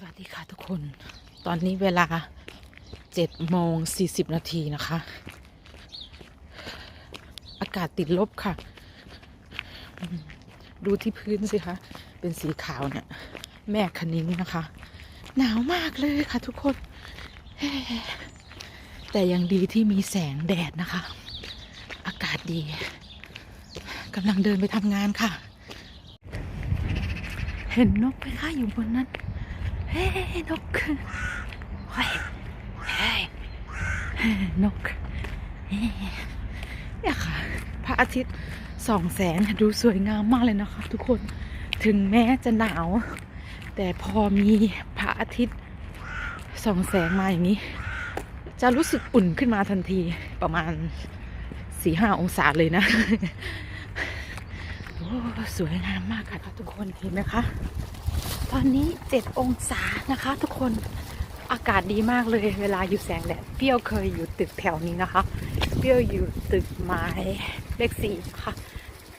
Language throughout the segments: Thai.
สวัสดีค่ะทุกคน ตอนนี้เวลาเจ็ดโมงสี่สิบนาทีนะคะ อากาศติดลบค่ะ ดูที่พื้นสิคะ เป็นสีขาวเนี่ย แม่คณิ้งนะคะ หนาวมากเลยค่ะทุกคน แต่ยังดีที่มีแสงแดดนะคะ อากาศดีกำลังเดินไปทำงานค่ะ เห็นนกไหมคะอยู่บนนั้น เฮ้นกเฮ้ยเฮ้ยนกเนี่ยค่ะ พระอาทิตย์ส่องแสงดูสวยงามมากเลยนะคะทุกคนถึงแม้จะหนาว แต่พอมีพระอาทิตย์ส่องแสงมาอย่างนี้ จะรู้สึกอุ่นขึ้นมาทันทีประมาณสี่ห้าองศาเลยนะ โอ้ สวยงามมากค่ะทุกคนเห็นไหมคะ ตอนนี้ 7 องศานะคะทุกคนอากาศดีมากเลยเวลาอยู่แสงแดดเปี้ยวเคยอยู่ตึกแถวนี้นะคะเปี้ยวอยู่ตึกไม้เลขสี่ค่ะ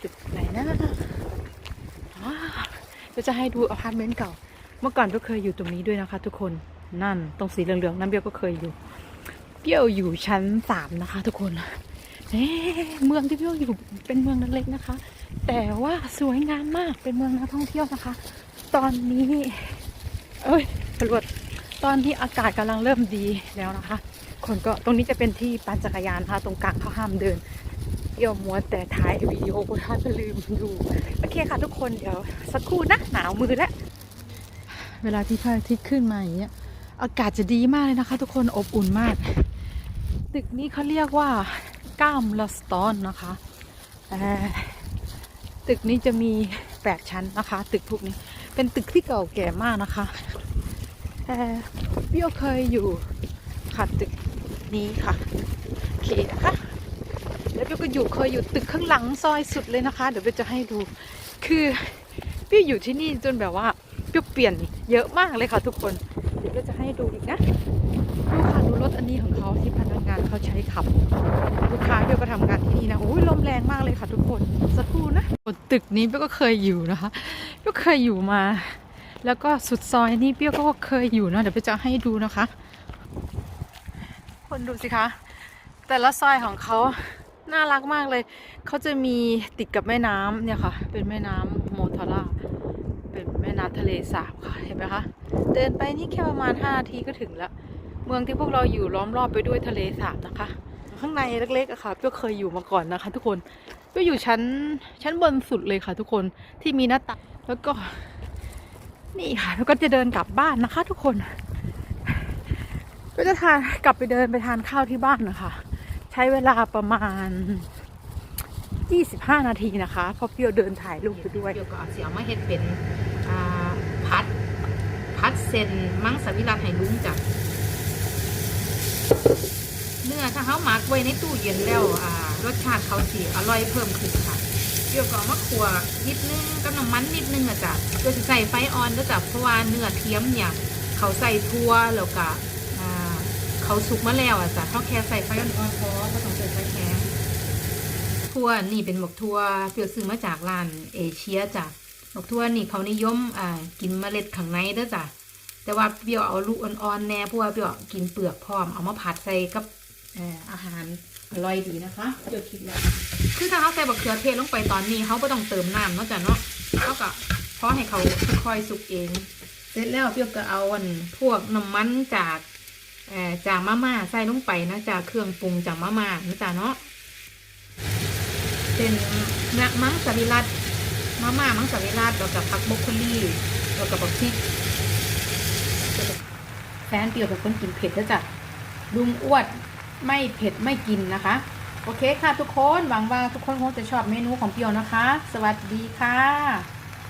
ตึกไหนนะอ้าวเดี๋ยวจะให้ดูอพาร์ตเมนต์เก่า เมื่อก่อนก็เคยอยู่ตรงนี้ด้วยนะคะ ทุกคนนั่นตรงสีเหลืองๆนั่นเปี้ยวก็เคยอยู่ เปี้ยวอยู่ชั้นสามนะคะ ทุกคนเอ๊เมืองที่เปี้ยวอยู่เป็นเมืองเล็กๆนะคะ แต่ว่าสวยงามมากเป็นเมืองนักท่องเที่ยวนะคะ ตอนนี้ เอ้ยตำรวจตอนที่อากาศกำลังเริ่มดีแล้วนะคะ คนก็ตรงนี้จะเป็นที่ปั่นจักรยานนะคะตรงกลางเขาห้ามเดินเดี๋ยวมัวแต่ถ่ายวีดีโอท่านก็ลืมดูโอเคค่ะทุกคนเดี๋ยวสักครู่นะหนาวมือแล้วเวลาที่พระอาทิตย์ขึ้นมาอย่างเงี้ยอากาศจะดีมากเลยนะคะ ทุกคนอบอุ่นมาก ตึกนี้เขาเรียกว่าก้ามลาสตอนนะคะตึกนี้จะมีแปดชั้นนะคะ ตึกพวกนี้ เป็นตึกที่เก่าแก่มากนะคะเอ่อเบี้ยวเคยอยู่ค่ะตึกนี้ค่ะโอเคนะคะแล้วเบี้ยวก็อยู่เคยอยู่ตึกข้างหลังซอยสุดเลยนะคะ เดี๋ยวเบี้ยวจะให้ดู คือเบี้ยวอยู่ที่นี่จนแบบว่าเบี้ยวเปลี่ยนเยอะมากเลยค่ะทุกคน เดี๋ยวเบี้ยวจะให้ดูอีกนะ ดูค่ะดูรถอันนี้ของเขาที่พนักงานเขาใช้ขับ ลูกค้าเบี้ยวก็ทำงานที่นี่นะโอ้ยลมแรงมากเลยค่ะทุกคนสักครู่นะตึกนี้เบี้ยก็เคยอยู่นะคะเบี้ยเคยอยู่มา แล้วก็สุดซอยนี่เบี้ยก็เคยอยู่นะเดี๋ยวเบี้ยจะให้ดูนะคะ คนดูสิคะแต่ละซอยของเขาน่ารักมากเลย เขาจะมีติดกับแม่น้ำเนี่ยค่ะ เป็นแม่น้ำโมทาราเป็นแม่น้ำทะเลสาบค่ะ เห็นไหมคะ เดินไปนี่แค่ประมาณ 5 นาทีก็ถึงแล้ว เมืองที่พวกเราอยู่ล้อมรอบไปด้วยทะเลสาบนะคะ ข้างในเล็กๆอะค่ะเปียเคยอยู่มาก่อนนะคะ ทุกคนเปียอยู่ชั้นชั้นบนสุดเลยค่ะ ทุกคนที่มีหน้าต่างแล้วก็นี่ค่ะ แล้วก็จะเดินกลับบ้านนะคะ ทุกคน ก็จะทานกลับไปเดินไปทานข้าวที่บ้านนะคะ ใช้เวลาประมาณ25 นาทีนะคะเพราะเปี้ยวเดินถ่ายรูปไปด้วยเดี๋ยวก็เอาเสียมาเฮ็ดเป็นพัด พัดเซนมังสวิรัตให้ลุงจ้ะ เนื้อถ้าเขาหมักไว้ในตู้เย็นแล้วอ่ารสชาติเขาสีอร่อยเพิ่มขึ้นค่ะเดี๋ยวก็เอมาขัวนิดนึงกับน้ำมันนิดนึงอะจ้ะเพื่อจะใส่ไฟอ่อนแล้วจ้ะเพราะว่าเนื้อเทียมเนี่ย เขาใส่ทั่วแล้วก็อ่าเขาสุกมาแล้วอะจ้ะเขาแค่ใส่ไฟอ่อนๆพอไม่ต้องใส่ไฟแข็งทั่วนี่เป็นหมกทั่วเปียวซื้อมาจากร้านเอเชียจ้ะหมกทั่วนี่เขานิยมอ่ากินเมล็ดข้างในเด้อจ้ะ แต่ว่าเปียวเอาลูกอ่อนๆแน่เพราะว่าเปียวกินเปลือกพร้อมเอามาผัดใส่กับอาหารอร่อยดีนะคะเปียวคิดแล้วคือถ้าเขาใส่บักเขือเทศลงไปตอนนี้เขาไม่ต้องเติมน้ำนาะจ้ะเนาะเขาก็เพราะให้เขาค่อยๆสุกเอง เสร็จแล้วเปียวก็เอาอันพวกน้ำมันจากจากมาม่าใส่ลงไปนะจากเครื่องปรุงจากมาม่านะจ้ะเนาะเป็นมะมังสวิรัตมาม่ามังสวิรัตแล้วกับผักบรอกโคลีแล้วกับบักพริก แฟนเปรียวเป็นคนกินเผ็ดแล้วจ้ะลุงอ้วนไม่เผ็ดไม่กินนะคะ โอเคค่ะทุกคนหวังว่าทุกคนคงจะชอบเมนูของเปรียวนะคะ สวัสดีค่ะ